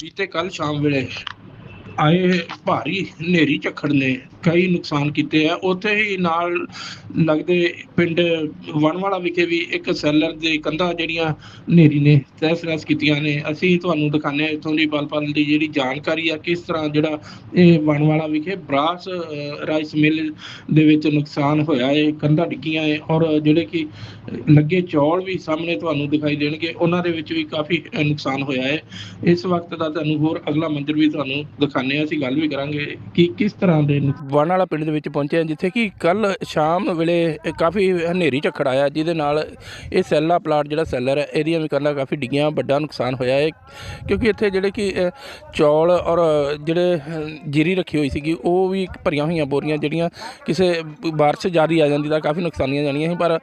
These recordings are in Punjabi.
ਬੀਤੇ ਕੱਲ ਸ਼ਾਮ ਵੇਲੇ। ਆਏ ਭਾਰੀ ਹਨੇਰੀ ਝੱਖੜ ਨੇ ਕਈ ਨੁਕਸਾਨ ਕੀਤੇ ਆ। ਉੱਥੇ ਹੀ ਨਾਲ ਲੱਗਦੇ ਪਿੰਡ ਵਣਵਾਲਾ ਵਿਖੇ ਵੀ ਇੱਕ ਸੈਲਰ ਦੇ ਕੰਧਾਂ ਜਿਹੜੀਆਂ ਹਨੇਰੀ ਨੇ ਤਹਿਸ ਨਹਿਸ ਕੀਤੀਆਂ ਨੇ। ਅਸੀਂ ਤੁਹਾਨੂੰ ਦਿਖਾਉਂਦੇ ਹਾਂ ਇੱਥੋਂ ਦੀ ਪਲ-ਪਲ ਦੀ ਜਿਹੜੀ ਜਾਣਕਾਰੀ ਆ, ਕਿਸ ਤਰ੍ਹਾਂ ਜਿਹੜਾ ਇਹ ਵਣਵਾਲਾ ਵਿਖੇ ਬਰਾਸ ਰਾਈਸ ਮਿਲ ਦੇ ਵਿੱਚ ਨੁਕਸਾਨ ਹੋਇਆ ਹੈ ਕੰਧਾਂ ਡਿੱਗੀਆਂ ਏ ਔਰ ਜਿਹੜੇ ਕਿ ਲੱਗੇ ਚੌਲ ਵੀ ਸਾਹਮਣੇ ਤੁਹਾਨੂੰ ਦਿਖਾਈ ਦੇਣਗੇ, ਉਹਨਾਂ ਦੇ ਵਿੱਚ ਵੀ ਕਾਫੀ ਨੁਕਸਾਨ ਹੋਇਆ ਹੈ ਇਸ ਵਕਤ ਦਾ ਤੁਹਾਨੂੰ ਹੋਰ ਅਗਲਾ ਮੰਜ਼ਰ ਵੀ ਤੁਹਾਨੂੰ ਦਿਖਾਉਂਦੇ ਹਾਂ, ਅਸੀਂ ਗੱਲ ਵੀ ਕਰਾਂਗੇ ਕਿ ਕਿਸ ਤਰ੍ਹਾਂ ਦੇ ਵਣ ਵਾਲਾ ਪਿੰਡ ਦੇ ਵਿੱਚ ਪਹੁੰਚੇ ਹਾਂ, ਜਿੱਥੇ ਕਿ ਕੱਲ ਸ਼ਾਮ ਵੇਲੇ ਕਾਫੀ ਹਨੇਰੀ ਝੱਖੜ ਆਇਆ, ਜਿਹਦੇ ਨਾਲ ਇਹ ਸੈੱਲਾ ਪਲਾਟ ਜਿਹੜਾ ਸੈਲਰ ਹੈ, ਇਹਦੀਆਂ ਵੀ ਕੰਧਾਂ ਕਾਫੀ ਡਿੱਗੀਆਂ, ਵੱਡਾ ਨੁਕਸਾਨ ਹੋਇਆ ਹੈ, ਕਿਉਂਕਿ ਇੱਥੇ ਜਿਹੜੇ ਕਿ ਚੌਲ ਔਰ ਜਿਹੜੇ ਜੀਰੀ ਰੱਖੀ ਹੋਈ ਸੀਗੀ, ਉਹ ਵੀ ਭਰੀਆਂ ਹੋਈਆਂ ਬੋਰੀਆਂ, ਜਿਹੜੀਆਂ ਕਿਸੇ ਬਾਰਿਸ਼ ਜ਼ਿਆਦਾ ਆ ਜਾਂਦੀ ਤਾਂ ਕਾਫੀ ਨੁਕਸਾਨੀਆਂ ਜਾਣੀਆਂ ਸੀ, ਪਰ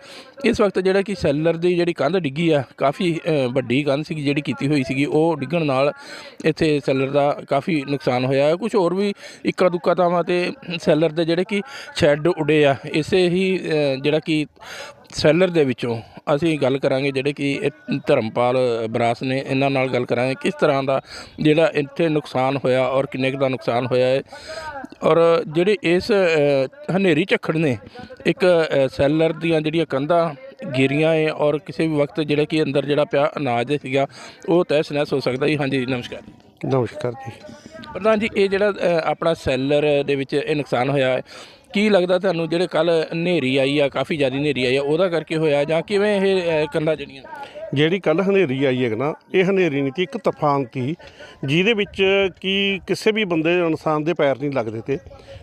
ਇਸ ਵਕਤ ਜਿਹੜਾ ਕਿ ਸੈਲਰ ਦੀ ਜਿਹੜੀ ਕੰਧ ਡਿੱਗੀ ਆ, ਕਾਫੀ ਵੱਡੀ ਕੰਧ ਸੀਗੀ, ਜਿਹੜੀ ਕੀਤੀ ਹੋਈ ਸੀਗੀ, ਉਹ ਡਿੱਗਣ ਨਾਲ ਇੱਥੇ ਸੈਲਰ ਦਾ ਕਾਫੀ ਨੁਕਸਾਨ ਹੋਇਆ। ਹੈ। ਕੁਝ ਹੋਰ ਵੀ ਇੱਕਾ ਦੁੱਕਾ ਥਾਵਾਂ ਤੇ ਸੈਲਰ ਦੇ ਜਿਹੜੇ ਕਿ ਸ਼ੈੱਡ ਉਡੇ ਆ, ਇਸੇ ਹੀ ਜਿਹੜਾ ਕਿ ਸੈਲਰ ਦੇ ਵਿੱਚੋਂ ਅਸੀਂ ਗੱਲ ਕਰਾਂਗੇ ਜਿਹੜੇ ਕਿ ਇਹ ਧਰਮਪਾਲ ਬਰਾਸ ਨੇ, ਇਹਨਾਂ ਨਾਲ ਗੱਲ ਕਰਾਂਗੇ ਕਿਸ ਤਰ੍ਹਾਂ ਦਾ ਜਿਹੜਾ ਇੱਥੇ ਨੁਕਸਾਨ ਹੋਇਆ ਔਰ ਕਿੰਨੇ ਕੁ ਦਾ ਨੁਕਸਾਨ ਹੋਇਆ ਹੈ। ਔਰ ਜਿਹੜੇ ਇਸ ਹਨੇਰੀ ਝੱਖੜ ਨੇ, ਇੱਕ ਸੈਲਰ ਦੀਆਂ ਜਿਹੜੀਆਂ ਕੰਧਾਂ ਗਿਰੀਆਂ ਏ ਔਰ ਕਿਸੇ ਵੀ ਵਕਤ ਜਿਹੜਾ ਕਿ ਅੰਦਰ ਜਿਹੜਾ ਪਿਆ ਅਨਾਜ ਸੀਗਾ, ਉਹ ਤਹਿਸ ਨਹਿਸ ਹੋ ਸਕਦਾ ਜੀ। ਹਾਂਜੀ, ਨਮਸਕਾਰ। ਨਮਸਕਾਰ ਜੀ ਪ੍ਰਧਾਨ ਜੀ ਇਹ ਜਿਹੜਾ ਅ, ਆਪਣਾ ਸੈਲਰ ਦੇ ਵਿੱਚ ਇਹ ਨੁਕਸਾਨ ਹੋਇਆ ਹੈ ਕੀ ਲੱਗਦਾ ਤੁਹਾਨੂੰ ਜਿਹੜੇ ਕੱਲ ਹਨੇਰੀ ਆਈ ਆ ਕਾਫੀ ਜ਼ਿਆਦਾ ਹਨੇਰੀ ਆਈ ਆ ਉਹਦਾ ਕਰਕੇ ਹੋਇਆ ਜਾਂ ਕਿਵੇਂ ਇਹ ਅ, ਕੰਧਾਂ ਜਿਹੜੀਆਂ ਜਿਹੜੀ ਕੱਲ ਹਨੇਰੀ ਆਈ ਹੈ ਨਾ ਇਹ ਹਨੇਰੀ ਨਹੀਂ ਸੀ ਇੱਕ ਤੂਫਾਨ ਸੀ ਜਿਹਦੇ ਵਿੱਚ ਕੀ ਕਿਸੇ ਵੀ ਬੰਦੇ ਇਨਸਾਨ ਦੇ ਪੈਰ ਨਹੀਂ ਲੱਗਦੇ ਤੇ।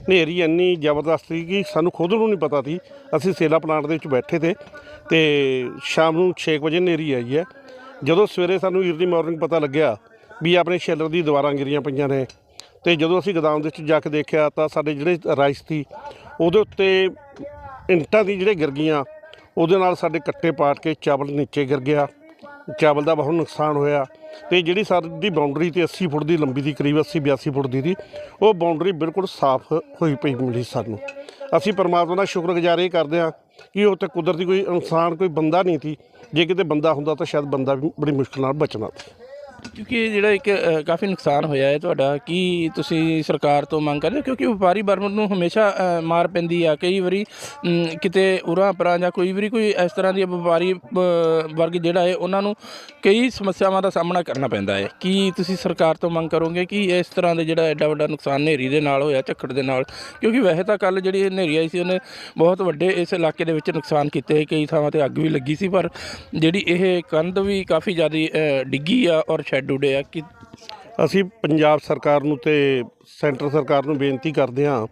ਹਨੇਰੀ ਇੰਨੀ ਜ਼ਬਰਦਸਤ ਸੀ ਕਿ ਸਾਨੂੰ ਖੁਦ ਨੂੰ ਨਹੀਂ ਪਤਾ ਸੀ ਅਸੀਂ ਸੇਲਾ ਪਲਾਂਟ ਦੇ ਵਿੱਚ ਬੈਠੇ ਤੇ ਤੇ ਸ਼ਾਮ ਨੂੰ 6 ਵਜੇ ਹਨੇਰੀ ਆਈ ਹੈ। ਜਦੋਂ ਸਵੇਰੇ ਸਾਨੂੰ ਅਰਲੀ ਮਾਰਨਿੰਗ ਪਤਾ ਲੱਗਿਆ ਵੀ ਆਪਣੇ ਸ਼ੈਲਰ ਦੀ ਦੀਵਾਰਾਂ ਗਿਰੀਆਂ ਪਈਆਂ ਨੇ। ਤੇ ਜਦੋਂ ਅਸੀਂ ਗੋਦਾਮ ਦੇ ਵਿੱਚ ਜਾ ਕੇ ਦੇਖਿਆ ਤਾਂ ਸਾਡੇ ਜਿਹੜੇ ਰਾਈਸ ਸੀ, ਉਹਦੇ ਉੱਤੇ ਇੰਟਾਂ ਦੀ ਜਿਹੜੇ ਗਿਰ ਗਈਆਂ, ਉਹਦੇ ਨਾਲ ਸਾਡੇ ਕੱਟੇ ਪਾਟ ਕੇ ਚਾਵਲ ਨੀਚੇ ਗਿਰ ਗਿਆ। ਚਾਵਲ ਦਾ ਬਹੁਤ ਨੁਕਸਾਨ ਹੋਇਆ। ਤੇ ਜਿਹੜੀ ਸਾਡੀ ਬਾਉਂਡਰੀ ਤੇ 80 ਫੁੱਟ ਦੀ ਲੰਬੀ ਦੀ, ਕਰੀਬ 80 82 ਫੁੱਟ ਦੀ ਸੀ, ਉਹ ਬਾਉਂਡਰੀ ਬਿਲਕੁਲ ਸਾਫ਼ ਹੋਈ ਪਈ ਮਿਲੀ ਸਾਨੂੰ। ਅਸੀਂ ਪਰਮਾਤਮਾ ਦਾ ਸ਼ੁਕਰਗੁਜ਼ਾਰ ਇਹ ਕਰਦੇ ਹਾਂ ਕਿ ਉੱਥੇ ਕੁਦਰਤੀ ਕੋਈ ਇਨਸਾਨ, ਕੋਈ ਬੰਦਾ ਨਹੀਂ ਸੀ। ਜੇ ਕਿਤੇ ਬੰਦਾ ਹੁੰਦਾ ਤਾਂ ਸ਼ਾਇਦ ਬੰਦਾ ਵੀ ਬੜੀ ਮੁਸ਼ਕਲ ਨਾਲ ਬਚਣਾ ਸੀ। ਕਿਉਂਕਿ ਇਹ ਜਿਹੜਾ ਇੱਕ ਅ, ਕਾਫੀ ਨੁਕਸਾਨ ਹੋਇਆ ਹੈ ਤੁਹਾਡਾ। ਕੀ ਤੁਸੀਂ ਸਰਕਾਰ ਤੋਂ ਮੰਗ ਕਰਦੇ ਹੋ? ਕਿਉਂਕਿ ਵਪਾਰੀ ਵਰਗ ਨੂੰ ਹਮੇਸ਼ਾ ਅ, ਮਾਰ ਪੈਂਦੀ ਆ। ਕਈ ਵਾਰੀ ਅਮ, ਕਿਤੇ ਉਰਾਂ ਪਰਾਂ ਜਾਂ ਕੋਈ ਵਾਰੀ ਕੋਈ ਇਸ ਤਰ੍ਹਾਂ ਦੀ ਵਪਾਰੀ ਅ, ਵਰਗ ਜਿਹੜਾ ਹੈ ਉਹਨਾਂ ਨੂੰ ਕਈ ਸਮੱਸਿਆਵਾਂ ਦਾ ਸਾਹਮਣਾ ਕਰਨਾ ਪੈਂਦਾ ਹੈ। ਕੀ ਤੁਸੀਂ ਸਰਕਾਰ ਤੋਂ ਮੰਗ ਕਰੋਗੇ ਕਿ ਇਸ ਤਰ੍ਹਾਂ ਦੇ ਜਿਹੜਾ ਐਡਾ ਵੱਡਾ ਨੁਕਸਾਨ ਹਨੇਰੀ ਦੇ ਨਾਲ ਹੋਇਆ ਝੱਖੜ ਦੇ ਨਾਲ? ਕਿਉਂਕਿ ਵੈਸੇ ਤਾਂ ਕੱਲ ਜਿਹੜੀ ਹਨੇਰੀ ਆਈ ਸੀ ਉਹਨੇ ਬਹੁਤ ਵੱਡੇ ਇਸ ਇਲਾਕੇ ਦੇ ਵਿੱਚ ਨੁਕਸਾਨ ਕੀਤੇ ਕਈ ਥਾਵਾਂ ਤੇ ਅੱਗ ਵੀ ਲੱਗੀ ਸੀ ਪਰ ਜਿਹੜੀ ਇਹ ਕੰਧ ਵੀ ਕਾਫੀ ਜ਼ਿਆਦਾ ਡਿੱਗੀ ਆ ਔਰ ਸ਼ੈੱਡ ਉਡੇ ਆ ਕਿ ਅਸੀਂ ਪੰਜਾਬ ਸਰਕਾਰ ਨੂੰ ਤੇ ਸੈਂਟਰ ਸਰਕਾਰ ਨੂੰ ਬੇਨਤੀ ਕਰਦੇ ਹਾਂ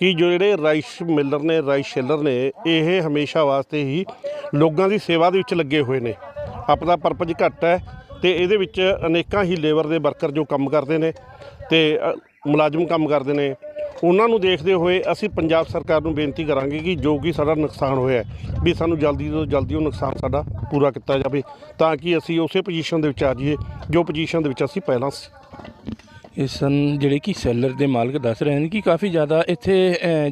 ਕਿ ਜੋ ਜਿਹੜੇ ਰਾਈਸ ਮਿਲਰ ਨੇ, ਰਾਈਸ ਸ਼ੈਲਰ ਨੇ, ਇਹ ਹਮੇਸ਼ਾ ਵਾਸਤੇ ਹੀ ਲੋਕਾਂ ਦੀ ਸੇਵਾ ਦੇ ਵਿੱਚ ਲੱਗੇ ਹੋਏ ਨੇ। ਆਪਦਾ ਪਰਪਸ ਘੱਟ ਹੈ ਤੇ ਇਹਦੇ ਵਿੱਚ ਅਨੇਕਾਂ ਹੀ ਲੇਬਰ ਦੇ ਵਰਕਰ ਜੋ ਕੰਮ ਕਰਦੇ ਨੇ ਤੇ ਮੁਲਾਜ਼ਮ ਕੰਮ ਕਰਦੇ ਨੇ ਉਹਨਾਂ ਨੂੰ ਦੇਖਦੇ ਹੋਏ ਅਸੀਂ ਪੰਜਾਬ ਸਰਕਾਰ ਨੂੰ ਬੇਨਤੀ ਕਰਾਂਗੇ ਕਿ ਜੋ ਕਿ ਸਾਡਾ ਨੁਕਸਾਨ ਹੋਇਆ ਵੀ ਸਾਨੂੰ ਜਲਦੀ ਤੋਂ ਜਲਦੀ ਉਹ ਨੁਕਸਾਨ ਸਾਡਾ ਪੂਰਾ ਕੀਤਾ ਜਾਵੇ ਤਾਂ ਕਿ ਅਸੀਂ ਉਸੇ ਪੋਜੀਸ਼ਨ ਦੇ ਵਿੱਚ ਆ ਜਾਈਏ, ਜੋ ਪੋਜੀਸ਼ਨ ਦੇ ਵਿੱਚ ਅਸੀਂ ਪਹਿਲਾਂ ਸੀ। ਇਸ ਸਨ ਜਿਹੜੇ ਕਿ ਸੈਲਰ ਦੇ ਮਾਲਕ ਦੱਸ ਰਹੇ ਨੇ ਕਿ ਕਾਫੀ ਜ਼ਿਆਦਾ ਇੱਥੇ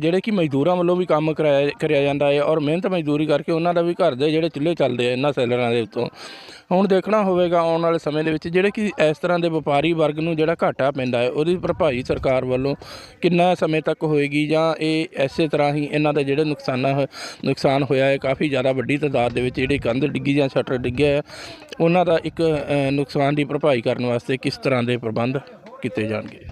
ਜਿਹੜੇ ਕਿ ਮਜ਼ਦੂਰਾਂ ਵੱਲੋਂ ਵੀ ਕੰਮ ਕਰਾਇਆ, ਕਰਿਆ ਜਾਂਦਾ ਹੈ ਔਰ ਮਿਹਨਤ ਮਜ਼ਦੂਰੀ ਕਰਕੇ ਉਹਨਾਂ ਦਾ ਵੀ ਘਰ ਦੇ ਜਿਹੜੇ ਚੁੱਲ੍ਹੇ ਚੱਲਦੇ ਆ ਇਹਨਾਂ ਸੈਲਰਾਂ ਦੇ ਉੱਤੋਂ। ਹੁਣ ਦੇਖਣਾ ਹੋਵੇਗਾ ਆਉਣ ਵਾਲੇ ਸਮੇਂ ਦੇ ਵਿੱਚ ਜਿਹੜੇ ਕਿ ਇਸ ਤਰ੍ਹਾਂ ਦੇ ਵਪਾਰੀ ਵਰਗ ਨੂੰ ਜਿਹੜਾ ਘਾਟਾ ਪੈਂਦਾ ਹੈ, ਉਹਦੀ ਭਰਪਾਈ ਸਰਕਾਰ ਵੱਲੋਂ ਕਿੰਨਾ ਸਮੇਂ ਤੱਕ ਹੋਏਗੀ ਜਾਂ ਇਹ ਐਸੇ ਤਰ੍ਹਾਂ ਹੀ ਇਹਨਾਂ ਦਾ ਜਿਹੜੇ ਨੁਕਸਾਨਾਂ ਹੋਏ- ਨੁਕਸਾਨ ਹੋਇਆ ਹੈ, ਕਾਫੀ ਜ਼ਿਆਦਾ ਵੱਡੀ ਤਾਦਾਦ ਦੇ ਵਿੱਚ ਜਿਹੜੀ ਕੰਧ ਡਿੱਗੀ ਜਾਂ ਸ਼ਟਰ ਡਿੱਗਿਆ ਹੈ, ਉਹਨਾਂ ਦਾ ਇੱਕ ਨੁਕਸਾਨ ਦੀ ਭਰਪਾਈ ਕਰਨ ਵਾਸਤੇ ਕਿਸ ਤਰ੍ਹਾਂ ਦੇ ਪ੍ਰਬੰਧ ਕੀਤੇ ਜਾਣਗੇ।